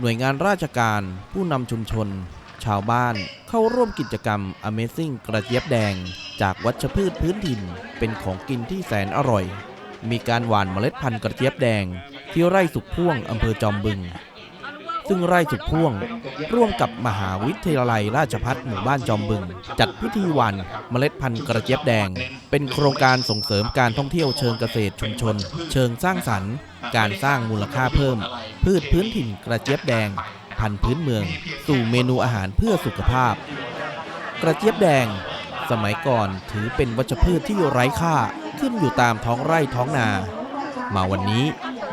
หน่วยงานราชการ ผู้นำชุมชน ชาวบ้านเข้าร่วมกิจกรรม Amazing กระเจี๊ยบแดง จากวัชพืชพื้นถิ่น เป็นของกินที่แสนอร่อย มีการหว่านเมล็ดพันธุ์กระเจี๊ยบแดง ที่ไร่สุขพ่วงอำเภอจอมบึง ซึ่งไร่สุขพ่วง ร่วมกับมหาวิทยาลัยราชภัฏหมู่บ้านจอมบึง จัดพิธีหว่านเมล็ดพันธุ์กระเจี๊ยบแดง เป็นโครงการส่งเสริมการท่องเที่ยวเชิงเกษตรชุมชน เชิงสร้างสรรค์ การสร้างมูลค่าเพิ่ม พืชพื้นถิ่นกระเจี๊ยบแดง พันธุ์พื้นเมือง สู่เมนูอาหารเพื่อสุขภาพ กระเจี๊ยบแดง สมัยก่อนถือเป็นวัชพืชที่ไร้ค่าขึ้นอยู่ตามท้องไร่ท้องนา มาวันนี้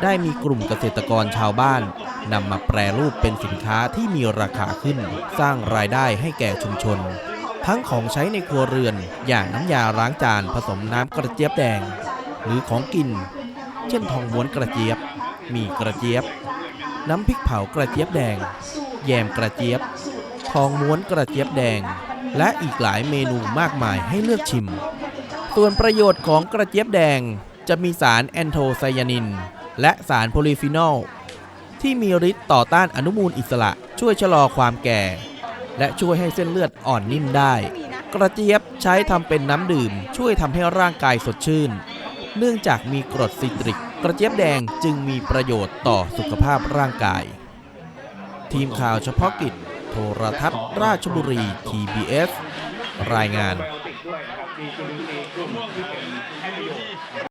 ได้มีกลุ่มเกษตรกรชาวบ้านนำมาแปรรูปเป็นสินค้าที่มีราคาขึ้น สร้างรายได้ให้แก่ชุมชน ทั้งของใช้ในครัวเรือนอย่างน้ำยาล้างจานผสมน้ำกระเจี๊ยบแดง หรือของกิน เช่นทองม้วนกระเจี๊ยบ มีกระเจี๊ยบ น้ำพริกเผากระเจี๊ยบแดง แยมกระเจี๊ยบ ทองม้วนกระเจี๊ยบแดง และอีกหลายเมนูมากมายให้เลือกชิม ส่วนประโยชน์ของกระเจี๊ยบแดงจะมีสารแอนโทไซยานิน และสารโพลีฟีนอลที่มีฤทธิ์ต่อต้านอนุมูลอิสระช่วยชะลอความแก่ และช่วยให้เส้นเลือดอ่อนนิ่มได้ กระเจี๊ยบใช้ทำเป็นน้ำดื่มช่วยทำให้ร่างกายสดชื่น เนื่องจากมีกรดซิตริก กระเจี๊ยบแดงจึงมีประโยชน์ต่อสุขภาพร่างกาย ทีมข่าวเฉพาะกิจ โทรทัศน์ราชบุรี TBS รายงานไบโอติกด้วยนะครับมีจุลินทรีย์กลุ่มที่เป็นให้ประโยชน์